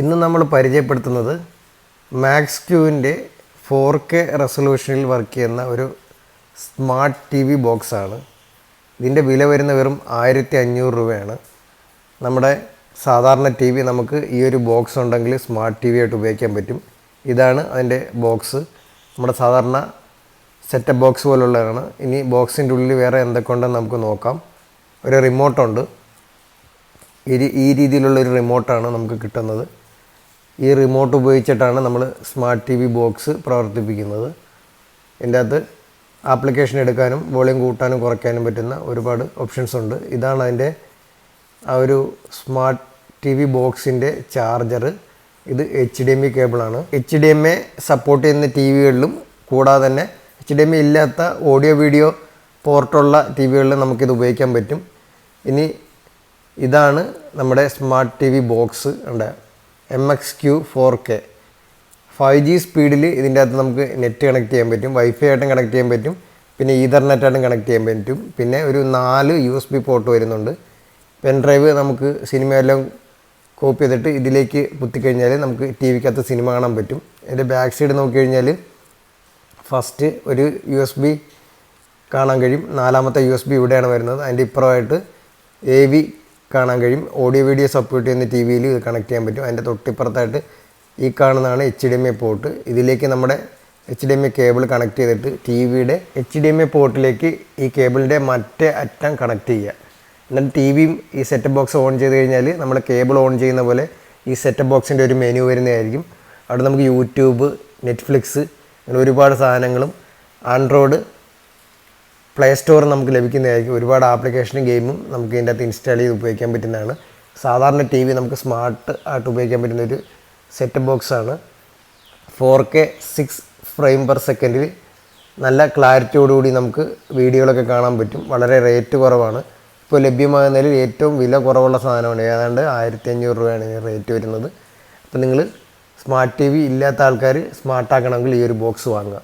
ഇന്ന് നമ്മൾ പരിചയപ്പെടുത്തുന്നത് മാക്സ് ക്യൂവിന്റെ ഫോർ കെ റെസൊല്യൂഷനിൽ വർക്ക് ചെയ്യുന്ന ഒരു സ്മാർട്ട് ടി വി ബോക്സാണ് ഇതിന്റെ വില വരുന്ന വെറും ആയിരത്തി അഞ്ഞൂറ് രൂപയാണ്. നമ്മുടെ സാധാരണ ടി വി നമുക്ക് ഈ ഒരു ബോക്സ് ഉണ്ടെങ്കിൽ സ്മാർട്ട് ടി വി ആയിട്ട് ഉപയോഗിക്കാൻ പറ്റും. ഇതാണ് അതിന്റെ ബോക്സ് നമ്മുടെ സാധാരണ സെറ്റപ്പ് ബോക്സ് പോലുള്ളതാണ്. ഇനി ബോക്സിന്റെ ഉള്ളിൽ വേറെ എന്തൊക്കെ ഉണ്ടെന്ന് നമുക്ക് നോക്കാം. ഒരു റിമോട്ടുണ്ട് ഈ രീതിയിലുള്ള ഒരു റിമോട്ടാണ് നമുക്ക് കിട്ടുന്നത്. ഈ റിമോട്ട് ഉപയോഗിച്ചിട്ടാണ് നമ്മൾ സ്മാർട്ട് ടി വി ബോക്സ് പ്രവർത്തിപ്പിക്കുന്നത്. ഇതിന്റെ അകത്ത് ആപ്ലിക്കേഷൻ എടുക്കാനും വോളിയം കൂട്ടാനും കുറയ്ക്കാനും പറ്റുന്ന ഒരുപാട് ഓപ്ഷൻസ് ഉണ്ട്. ഇതാണ് അതിന്റെ ആ ഒരു സ്മാർട്ട് ടി വി ബോക്സിന്റെ ചാർജർ ഇത് എച്ച് ഡി എം ഇ കേബിളാണ് H D M A support ചെയ്യുന്ന ടി വികളിലും കൂടാതെ തന്നെ എച്ച് ഡി എം എ ഇല്ലാത്ത ഓഡിയോ വീഡിയോ പോർട്ടുള്ള ടി വികളിൽ നമുക്കിത് ഉപയോഗിക്കാൻ പറ്റും. ഇനി ഇതാണ് നമ്മുടെ സ്മാർട്ട് ടി വി ബോക്സ് ഉണ്ട്. MXQ four K five G സ്പീഡിൽ ഇതിന്റെ അകത്ത് നമുക്ക് നെറ്റ് കണക്ട് ചെയ്യാൻ പറ്റും വൈഫൈ ആയിട്ടും കണക്ട് ചെയ്യാൻ പറ്റും പിന്നെ ഈതർനെറ്റായിട്ടും കണക്ട് ചെയ്യാൻ പറ്റും. പിന്നെ ഒരു നാല് യു എസ് ബി പോർട്ട് വരുന്നുണ്ട്. പെൻ ഡ്രൈവ് നമുക്ക് സിനിമയെല്ലാം കോപ്പി ചെയ്തിട്ട് ഇതിലേക്ക് കുത്തിക്കഴിഞ്ഞാൽ നമുക്ക് ടി വിക്കകത്ത് സിനിമ കാണാൻ പറ്റും. എന്റെ ബാക്ക് സൈഡ് നോക്കിക്കഴിഞ്ഞാൽ ഫസ്റ്റ് ഒരു യു എസ് ബി കാണാൻ കഴിയും. നാലാമത്തെ യു എസ് ബി ഇവിടെയാണ് വരുന്നത്. അതിന്റെ ഇപ്പുറമായിട്ട് എ വി കാണാൻ കഴിയും. ഓഡിയോ വീഡിയോ സപ്പോർട്ട് ചെയ്യുന്ന ടി വിയിൽ ഇത് കണക്ട് ചെയ്യാൻ പറ്റും. അതിന്റെ തൊട്ടിപ്പുറത്തായിട്ട് ഈ കാണുന്നതാണ് H D M I port ഇതിലേക്ക് നമ്മുടെ H D M I cable connect ചെയ്തിട്ട് ടി വിയുടെ എച്ച് ഡി എം ഐ പോർട്ടിലേക്ക് ഈ കേബിളിന്റെ മറ്റേ അറ്റം കണക്ട് ചെയ്യുക. എന്നിട്ട് ടി വിയും ഈ സെറ്റപ്പ് ബോക്സ് ഓൺ ചെയ്ത് കഴിഞ്ഞാൽ നമ്മൾ കേബിൾ ഓൺ ചെയ്യുന്ന പോലെ ഈ സെറ്റപ്പ് ബോക്സിന്റെ ഒരു മെനു വരുന്നതായിരിക്കും. അവിടെ നമുക്ക് യൂട്യൂബ് നെറ്റ്ഫ്ലിക്സ് അങ്ങനെ ഒരുപാട് സാധനങ്ങളും ആൻഡ്രോയിഡ് പ്ലേ സ്റ്റോറിൽ നമുക്ക് ലഭിക്കുന്നതായിരിക്കും. ഒരുപാട് ആപ്ലിക്കേഷനും ഗെയിമും നമുക്ക് ഇതിന്റെ അകത്ത് ഇൻസ്റ്റാൾ ചെയ്ത് ഉപയോഗിക്കാൻ പറ്റുന്നതാണ്. സാധാരണ ടി വി നമുക്ക് സ്മാർട്ട് ആയിട്ട് ഉപയോഗിക്കാൻ പറ്റുന്ന ഒരു set ബോക്സാണ് four K six frame per സെക്കൻഡിൽ നല്ല ക്ലാരിറ്റിയോടുകൂടി നമുക്ക് വീഡിയോകളൊക്കെ കാണാൻ പറ്റും. വളരെ റേറ്റ് കുറവാണ്. ഇപ്പോൾ ലഭ്യമാകുന്നതിൽ ഏറ്റവും വില കുറവുള്ള സാധനമാണ്. ഏതാണ്ട് ആയിരത്തി അഞ്ഞൂറ് രൂപയാണ് ഇതിന് റേറ്റ് വരുന്നത്. അപ്പോൾ നിങ്ങൾ സ്മാർട്ട് ടി വി ഇല്ലാത്ത ആൾക്കാർ സ്മാർട്ടാക്കണമെങ്കിൽ ഈ ഒരു ബോക്സ് വാങ്ങുക.